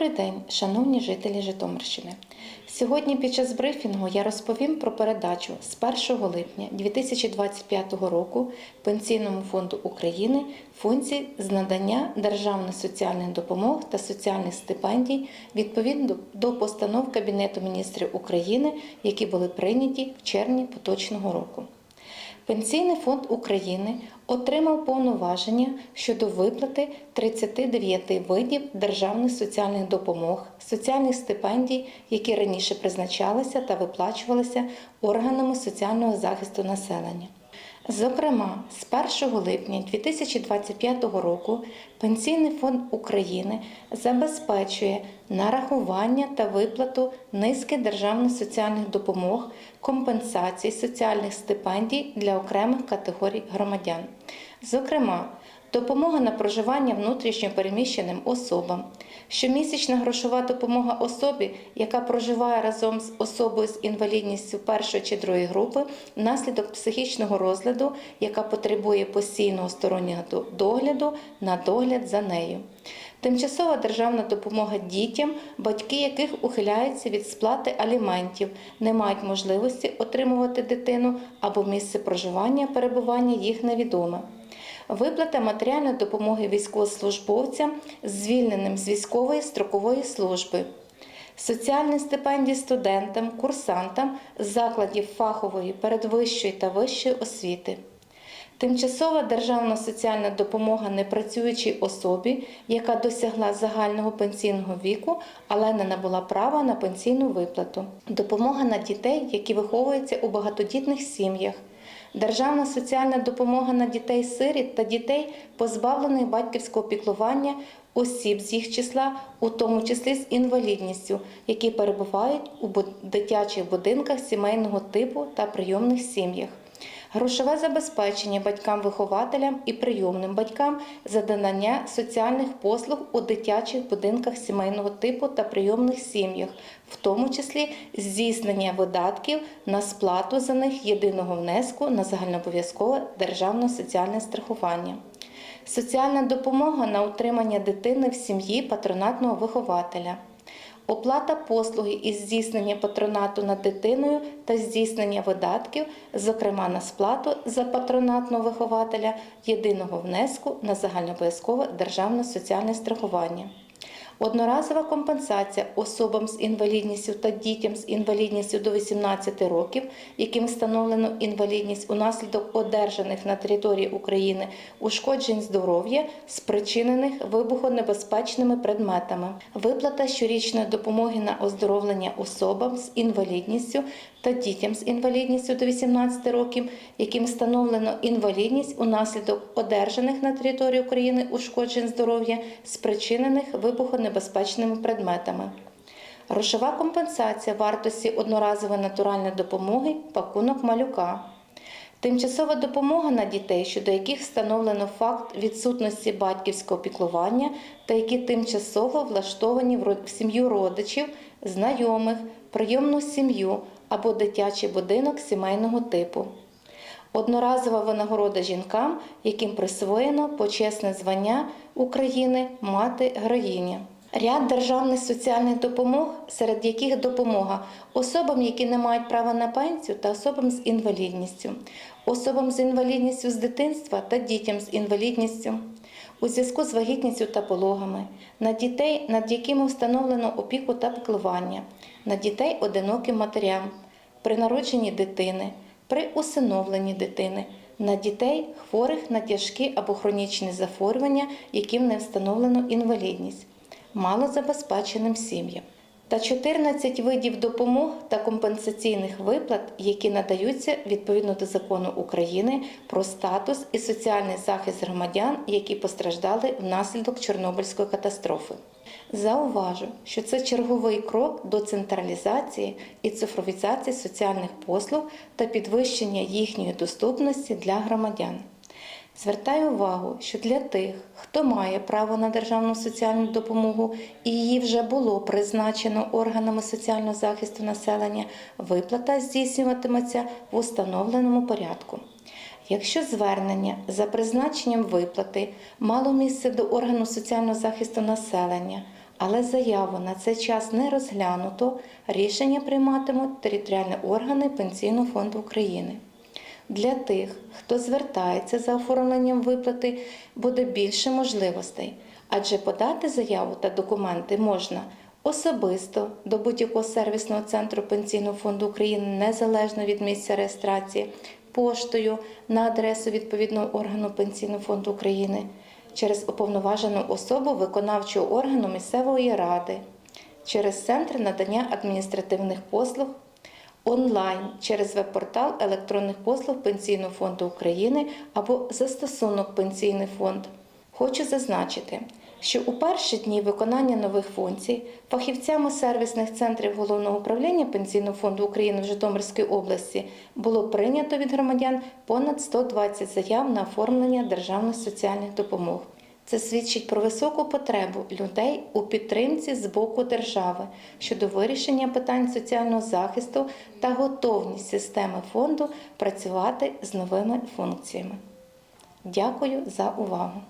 Добрий день, шановні жителі Житомирщини. Сьогодні під час брифінгу я розповім про передачу з 1 липня 2025 року Пенсійному фонду України функцій з надання державних соціальних допомог та соціальних стипендій відповідно до постанов Кабінету міністрів України, які були прийняті в червні поточного року. Пенсійний фонд України отримав повноваження щодо виплати 39 видів державних соціальних допомог, соціальних стипендій, які раніше призначалися та виплачувалися органами соціального захисту населення. Зокрема, з 1 липня 2025 року Пенсійний фонд України забезпечує нарахування та виплату низки державних соціальних допомог, компенсацій, соціальних стипендій для окремих категорій громадян. Зокрема, допомога на проживання внутрішньо переміщеним особам, щомісячна грошова допомога особі, яка проживає разом з особою з інвалідністю першої чи другої групи внаслідок психічного розладу, яка потребує постійного стороннього догляду на догляд за нею. Тимчасова державна допомога дітям, батьки яких ухиляються від сплати аліментів, не мають можливості отримувати дитину або місце проживання, перебування їх невідоме. Виплата матеріальної допомоги військовослужбовцям, звільненим з військової строкової служби. Соціальні стипендії студентам, курсантам закладів фахової, передвищої та вищої освіти. Тимчасова державна соціальна допомога непрацюючій особі, яка досягла загального пенсійного віку, але не набула права на пенсійну виплату. Допомога на дітей, які виховуються у багатодітних сім'ях. Державна соціальна допомога на дітей сиріт та дітей, позбавлених батьківського піклування осіб з їх числа, у тому числі з інвалідністю, які перебувають у дитячих будинках сімейного типу та прийомних сім'ях. Грошове забезпечення батькам-вихователям і прийомним батькам за надання соціальних послуг у дитячих будинках сімейного типу та прийомних сім'ях, в тому числі здійснення видатків на сплату за них єдиного внеску на загальнообов'язкове державне соціальне страхування. Соціальна допомога на утримання дитини в сім'ї патронатного вихователя. Оплата послуги із здійснення патронату над дитиною та здійснення видатків, зокрема на сплату за патронатного вихователя єдиного внеску на загальнообов'язкове державне соціальне страхування. Одноразова компенсація особам з інвалідністю та дітям з інвалідністю до 18 років, яким встановлено інвалідність унаслідок одержаних на території України ушкоджень здоров'я, спричинених вибухонебезпечними предметами, виплата щорічної допомоги на оздоровлення особам з інвалідністю та дітям з інвалідністю до 18 років, яким встановлено інвалідність унаслідок одержаних на території України ушкоджень здоров'я, спричинених вибухонебезпечними предметами. Грошова компенсація вартості одноразової натуральної допомоги пакунок малюка. Тимчасова допомога на дітей, щодо яких встановлено факт відсутності батьківського піклування та які тимчасово влаштовані в сім'ю родичів, знайомих, прийомну сім'ю або дитячий будинок сімейного типу. Одноразова винагорода жінкам, яким присвоєно почесне звання України мати героїня. Ряд державних соціальних допомог, серед яких допомога особам, які не мають права на пенсію, та особам з інвалідністю, особам з інвалідністю з дитинства та дітям з інвалідністю, у зв'язку з вагітністю та пологами, на дітей, над якими встановлено опіку та піклування, на дітей одиноким матерям, при народженні дитини, при усиновленні дитини, на дітей, хворих на тяжкі або хронічні захворювання, яким не встановлено інвалідність, малозабезпеченим сім'ям. Та 14 видів допомог та компенсаційних виплат, які надаються відповідно до закону України про статус і соціальний захист громадян, які постраждали внаслідок Чорнобильської катастрофи. Зауважу, що це черговий крок до централізації і цифровізації соціальних послуг та підвищення їхньої доступності для громадян. Звертаю увагу, що для тих, хто має право на державну соціальну допомогу і її вже було призначено органами соціального захисту населення, виплата здійснюватиметься в установленому порядку. Якщо звернення за призначенням виплати мало місце до органу соціального захисту населення але заяву на цей час не розглянуто, рішення прийматимуть територіальні органи Пенсійного фонду України. Для тих, хто звертається за оформленням виплати, буде більше можливостей, адже подати заяву та документи можна особисто до будь-якого сервісного центру Пенсійного фонду України незалежно від місця реєстрації, поштою на адресу відповідного органу Пенсійного фонду України, через уповноважену особу виконавчого органу місцевої ради, через центр надання адміністративних послуг онлайн через веб-портал електронних послуг Пенсійного фонду України або застосунок Пенсійний фонд. Хочу зазначити, що у перші дні виконання нових функцій фахівцями сервісних центрів головного управління Пенсійного фонду України в Житомирській області було прийнято від громадян понад 120 заяв на оформлення державних соціальних допомог. Це свідчить про високу потребу людей у підтримці з боку держави щодо вирішення питань соціального захисту та готовність системи фонду працювати з новими функціями. Дякую за увагу!